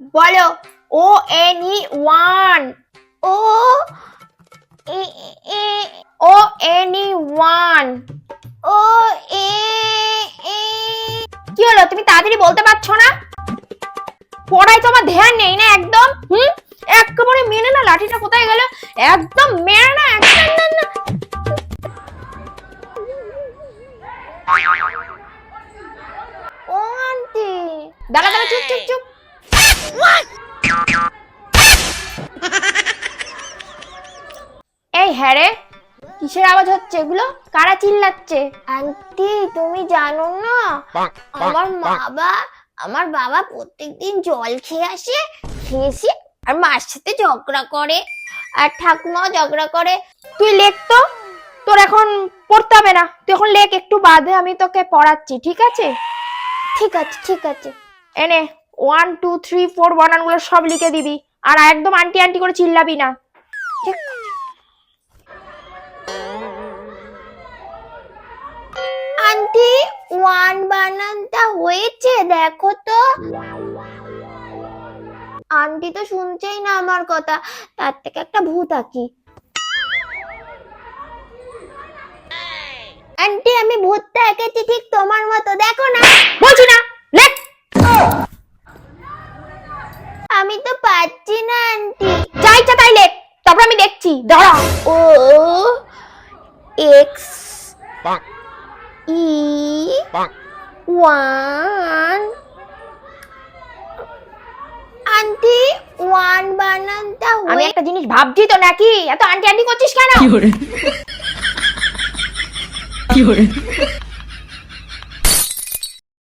বলো O N E one. ও O N E one. ও এ কি হলো তুমি তাড়াতাড়ি বলতে পারছ না? পড়ায় তোমার ধ্যান নেই না একদম হুম? একেবারে মেনে না লাঠিটা কোথায় গেল? একদম মেনে না একদম না, না। ও আন্টি। দাঁড়া দাঁড়া চুপ চুপ চুপ। এই হ্যাঁ রে কিসের আওয়াজ হচ্ছে এগুলো? কারা চিল্লাচ্ছে? আন্টি তুমি জানো না? আমার বাবা আমার বাবা প্রত্যেকদিন জল খেয়ে আসে খেয়ে এসে আর মার সাথে ঝগড়া করে। আর ঠাকুমাও ঝগড়া করে। তুই লেখ তো তোর এখন পড়তে হবে না। তুই এখন লেখ একটু বাদে আমি তোকে পড়াচ্ছি ঠিক আছে? ঠিক আছে ঠিক আছে। এনে ওয়ান টু থ্রি ফোর বানানগুলো সব লিখে দিবি। আর একদম আন্টি আন্টি করে চিল্লাবি না। ঠিক আন্টি ওয়ান বানানটা হয়েছে দেখো তো। আন্টি তো শুনছেই না আমার কথা। তার থেকে একটা ভূত আঁকি। আন্টি আমি ভূতটা এঁকেছি ঠিক তোমার মতো। দেখো না। বলছি না। পাচ্ছি না আন্টি। যা ইচ্ছা তাই লেখ তারপর আমি দেখছি ধরো O X E one. Auntie one বানান আমি একটা জিনিস ভাবছি তো নাকি? এত আন্টি আন্টি করছিস কেন? কি করে? কি করে?